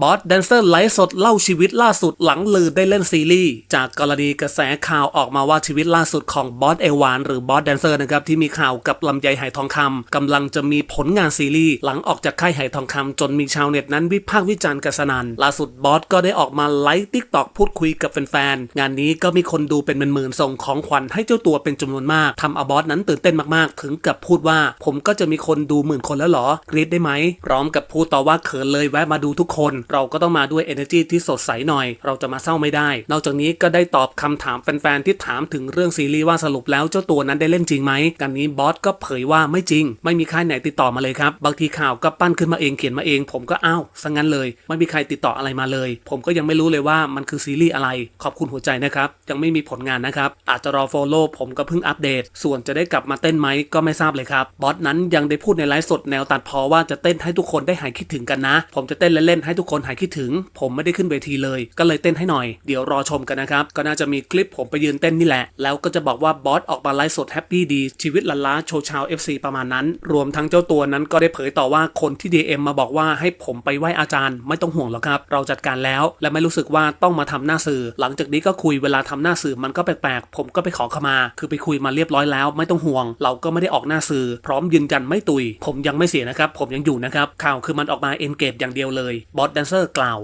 บอสแดนเซอร์ไลฟ์สดเล่าชีวิตล่าสุดหลังลือได้เล่นซีรีส์จากกรณีกระแสข่าวออกมาว่าชีวิตล่าสุดของบอสเอวานหรือบอสแดนเซอร์นะครับที่มีข่าวกับลำไยไหทองคำกำลังจะมีผลงานซีรีส์หลังออกจากค่ายไหทองคำจนมีชาวเน็ตนั้นวิพากษ์วิจารณ์กันสนั่นล่าสุดบอสก็ได้ออกมาไลฟ์ทิกตอกพูดคุยกับแฟนๆงานนี้ก็มีคนดูเป็นหมื่นๆส่งของขวัญให้เจ้าตัวเป็นจำนวนมากทำเอาบอสนั้นตื่นเต้นมากๆ ถึงกับพูดว่า ผมก็จะมีคนดูหมื่นคนแล้วหรอกรี๊ดได้ไหมพร้อมกับพูดต่อว่าเขินเลยแวะมาดูทุกคนเราก็ต้องมาด้วย energy ที่สดใสหน่อย เราจะมาเศร้าไม่ได้ นอกจากนี้ก็ได้ตอบคำถามแฟนๆที่ถามถึงเรื่องซีรีส์ว่าสรุปแล้วเจ้าตัวนั้นได้เล่นจริงไหมกันนี้บอสก็เผยว่าไม่จริง ไม่มีค่ายไหนติดต่อมาเลยครับ บางทีข่าวก็ปั้นขึ้นมาเองเขียนมาเอง ผมก็อ้าวซะงั้นเลย ไม่มีใครติดต่ออะไรมาเลย ผมก็ยังไม่รู้เลยว่ามันคือซีรีส์อะไร ขอบคุณหัวใจนะครับ ยังไม่มีผลงานนะครับ อาจจะรอ follow ผมก็เพิ่งอัปเดต ส่วนจะได้กลับมาเต้นไหมก็ไม่ทราบเลยครับ บอสนั้นยังได้พูดในไลฟ์สดแนวตัดพอว่าจะเต้นให้ทุกคนได้หายคิดถึงกันนะ ผมจะเต้นเล่นๆให้ทุกคนหายคิดถึง ผมไม่ได้ขึ้นเวทีเลย ก็เลยเต้นให้หน่อย เดี๋ยวรอชมกันนะครับ ก็น่าจะมีคลิปผมไปยืนเต้นนี่แหละ แล้วก็จะบอกว่าบอสออกมาไลฟ์สดแฮปปี้ดี ชีวิตลันล้าโชว์ชาว FC ประมาณนั้น รวมทั้งเจ้าตัวนั้นก็ได้เผยต่อว่าคนที่ DM มาบอกว่าให้ผมไปไหว้อาจารย์ ไม่ต้องห่วงหรอกครับ เราจัดการแล้ว และไม่รู้สึกว่าต้องมาทำหน้าสื่อ หลังจากนี้ก็คุยเวลาทำหน้าสื่อมันก็แปลกๆ ผมก็ไปขอขมา คือไปคุยมาเรียบร้อยแล้ว ไม่ต้องห่วง เราก็ไม่ได้ออกหน้าสื่อ พร้อมยืนยันไม่ตุย ผมยังไม่เสียนะครับ ผมยังอยู่นะครับข่าวคือมันออกมาเอนเกจอย่างเดียวเลยบอสแดนเซอร์กล่าว